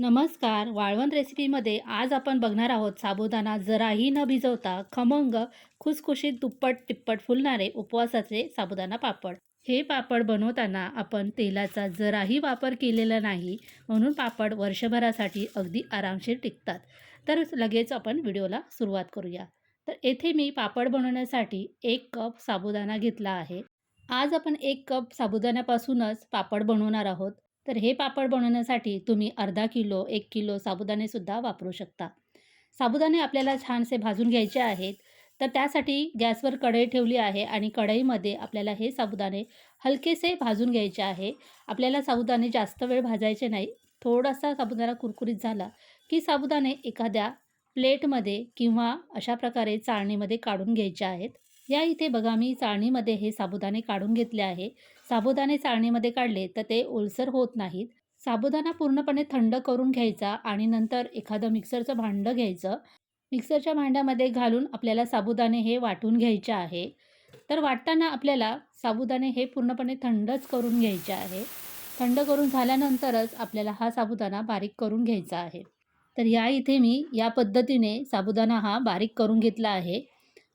नमस्कार. वाळवण रेसिपीमध्ये आज आपण बघणार आहोत साबुदाणा जराही न भिजवता खमंग खुसखुशीत दुप्पट तिप्पट फुलणारे उपवासाचे साबुदाणा पापड. हे पापड बनवताना आपण तेलाचा जराही वापर केलेला नाही म्हणून पापड वर्षभरासाठी अगदी आरामशीर टिकतात. तर लगेच आपण व्हिडिओला सुरुवात करूया. तर येथे मी पापड बनवण्यासाठी एक कप साबुदाणा घेतला आहे. आज आपण एक कप साबुदाण्यापासूनच पापड बनवणार आहोत. तर हे पापड बनवण्यासाठी तुम्ही अर्धा किलो एक किलो साबुदाणेसुद्धा वापरू शकता. साबुदाणे आपल्याला छानसे भाजून घ्यायचे आहेत. तर त्यासाठी गॅसवर कढई ठेवली आहे आणि कढईमध्ये आपल्याला हे साबुदाणे हलकेसे भाजून घ्यायचे आहे. आपल्याला साबुदाणे जास्त वेळ भाजायचे नाही. थोडासा साबुदाणा कुरकुरीत झाला की साबुदाणे एखाद्या प्लेटमध्ये किंवा अशा प्रकारे चाळणीमध्ये काढून घ्यायचे आहेत. या इथे बघा मी चाळणीमध्ये हे साबुदाणे काढून घेतले आहे. साबुदाणे चाळणीमध्ये काढले तर ते ओलसर होत नाहीत. साबुदाणा पूर्णपणे थंड करून घ्यायचा आणि नंतर एखादं मिक्सरचं भांडं घ्यायचं. मिक्सरच्या भांड्यामध्ये घालून आपल्याला साबुदाणे हे वाटून घ्यायचे आहे. तर वाटताना आपल्याला साबुदाणे हे पूर्णपणे थंडच करून घ्यायचे आहे. थंड करून झाल्यानंतरच आपल्याला हा साबुदाणा बारीक करून घ्यायचा आहे. तर या इथे मी या पद्धतीने साबुदाणा हा बारीक करून घेतला आहे.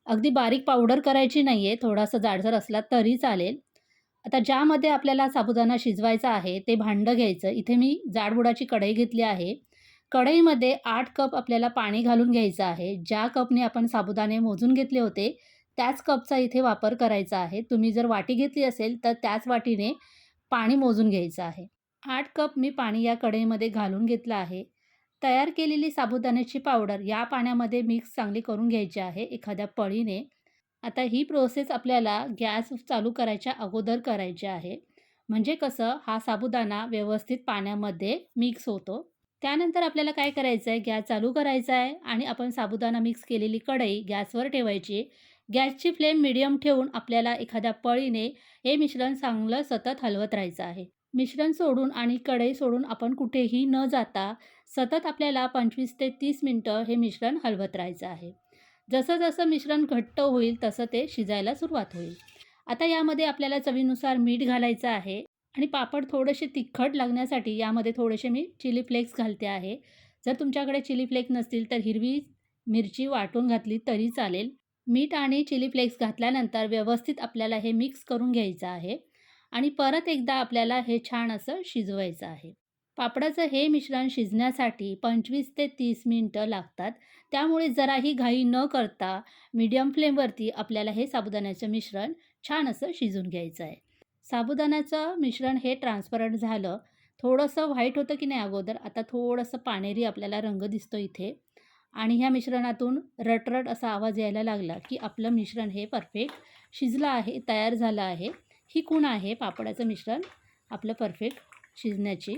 अगदी बारीक पावडर करायची नाही आहे थोडासा जाडसर असला तरी चालेल. आता ज्यामध्ये आपल्याला साबुदाणा शिजवायचा आहे ते भांडं घ्यायचं. इथे मी जाडबुडाची कढई घेतली आहे. कढईमध्ये आठ कप आपल्याला पाणी घालून घ्यायचं आहे. ज्या कपने आपण साबुदाणे मोजून घेतले होते त्याच कपचा इथे वापर करायचा आहे. तुम्ही जर वाटी घेतली असेल तर त्याच वाटीने पाणी मोजून घ्यायचं आहे. आठ कप मी पाणी या कढईमध्ये घालून घेतलं आहे. तयार केलेली साबुदाण्याची पावडर या पाण्यामध्ये मिक्स चांगली करून घ्यायची आहे एखाद्या पळीने. आता ही प्रोसेस आपल्याला गॅस चालू करायच्या अगोदर करायची आहे. म्हणजे कसं? हा साबुदाणा व्यवस्थित पाण्यामध्ये मिक्स होतो. त्यानंतर आपल्याला काय करायचं आहे गॅस चालू करायचा आहे आणि आपण साबुदाणा मिक्स केलेली कढई गॅसवर ठेवायची. गॅसची फ्लेम मिडियम ठेवून आपल्याला एखाद्या पळीने हे मिश्रण चांगलं सतत हलवत राहायचं आहे. मिश्रण सोडून आणि कढई सोडून आपण कुठेही न जाता सतत आपल्याला पंचवीस ते तीस मिनटं हे मिश्रण हलवत राहायचं आहे. जसं जसं मिश्रण घट्ट होईल तसं ते शिजायला सुरुवात होईल. आता यामध्ये आपल्याला चवीनुसार मीठ घालायचं आहे आणि पापड थोडेसे तिखट लागण्यासाठी यामध्ये थोडेसे मी चिली फ्लेक्स घालते आहे. जर तुमच्याकडे चिली फ्लेक्स नसतील तर हिरवी मिरची वाटून घातली तरी चालेल. मीठ आणि चिली फ्लेक्स घातल्यानंतर व्यवस्थित आपल्याला हे मिक्स करून घ्यायचं आहे आणि परत एकदा आपल्याला हे छान असं शिजवायचं आहे. पापडाचं हे मिश्रण शिजण्यासाठी पंचवीस ते तीस मिनटं लागतात. त्यामुळे जराही घाई न करता मीडियम फ्लेमवरती आपल्याला हे साबुदाण्याचं मिश्रण छान असं शिजून घ्यायचं आहे. साबुदाण्याचं मिश्रण हे ट्रान्सपरंट झालं. थोडंसं व्हाईट होतं की नाही अगोदर आता थोडंसं पाणेरी आपल्याला रंग दिसतो इथे. आणि ह्या मिश्रणातून रटरट असा आवाज यायला लागला की आपलं मिश्रण हे परफेक्ट शिजलं आहे तयार झालं आहे. ही खूण आहे पापडाचं मिश्रण आपलं परफेक्ट शिजण्याची.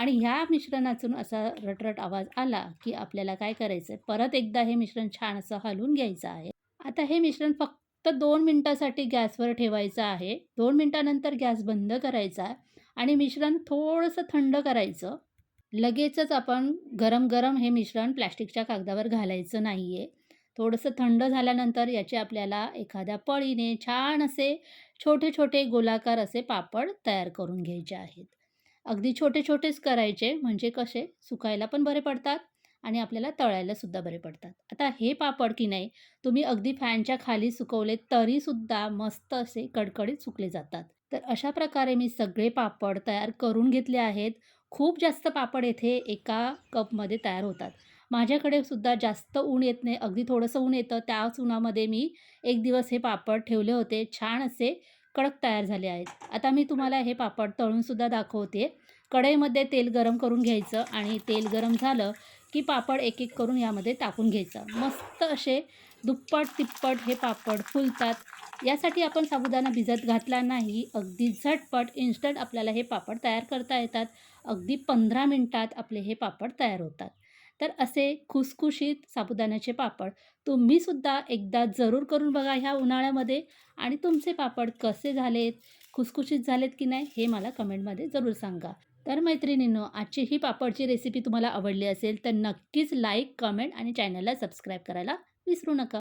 आणि ह्या मिश्रणातून असा रटरट आवाज आला की आपल्याला काय करायचं आहे परत एकदा हे मिश्रण छान असं हलवून घ्यायचं आहे. आता हे मिश्रण फक्त दोन मिनटासाठी गॅसवर ठेवायचं आहे. दोन मिनटानंतर गॅस बंद करायचा आणि मिश्रण थोडंसं थंड करायचं. लगेचच आपण गरम गरम हे मिश्रण प्लॅस्टिकच्या कागदावर घालायचं नाही आहे थोडंसं थंड झाल्यानंतर याचे आपल्याला एखाद्या पळीने छान असे छोटे छोटे गोलाकार असे पापड तयार करून घ्यायचे आहेत. अगदी छोटे छोटेच करायचे म्हणजे कसे? सुकायला पण बरे पडतात आणि आपल्याला तळायलासुद्धा बरे पडतात. आता हे पापड की नाही तुम्ही अगदी फॅनच्या खाली सुकवले तरीसुद्धा मस्त असे कडकडीत सुकले जातात. तर अशा प्रकारे मी सगळे पापड तयार करून घेतले आहेत. खूप जास्त पापड येथे एका कपमध्ये तयार होतात. माझ्याकडे सुद्धा जास्त ऊन येत नाही अगदी थोडंसं ऊन येतं. त्याच उन्हामध्ये मी एक दिवस हे पापड ठेवले होते. छान असे कडक तयार झाले आहेत. आता मी तुम्हाला हे पापड तळूनसुद्धा दाखवते. कढईमध्ये तेल गरम करून घ्यायचं आणि तेल गरम झालं की पापड एक एक करून यामध्ये टाकून घ्यायचं. मस्त असे दुप्पट तिप्पट हे पापड फुलतात. यासाठी आपण साबुदाणा भिजत घातला नाही अगदी झटपट इन्स्टंट आपल्याला हे पापड तयार करता येतात. अगदी पंधरा मिनटात आपले हे पापड तयार होतात. तर असे खुसखुशीत साबुदाण्याचे पापड तुम्हीसुद्धा एकदा जरूर करून बघा ह्या उन्हाळ्यामध्ये. आणि तुमचे पापड कसे झालेत खुसखुशीत झालेत की नाही हे मला कमेंटमध्ये जरूर सांगा. तर मैत्रिणींनो आजची ही पापडची रेसिपी तुम्हाला आवडली असेल तर नक्कीच लाईक कमेंट आणि चॅनलला सबस्क्राईब करायला विसरू नका.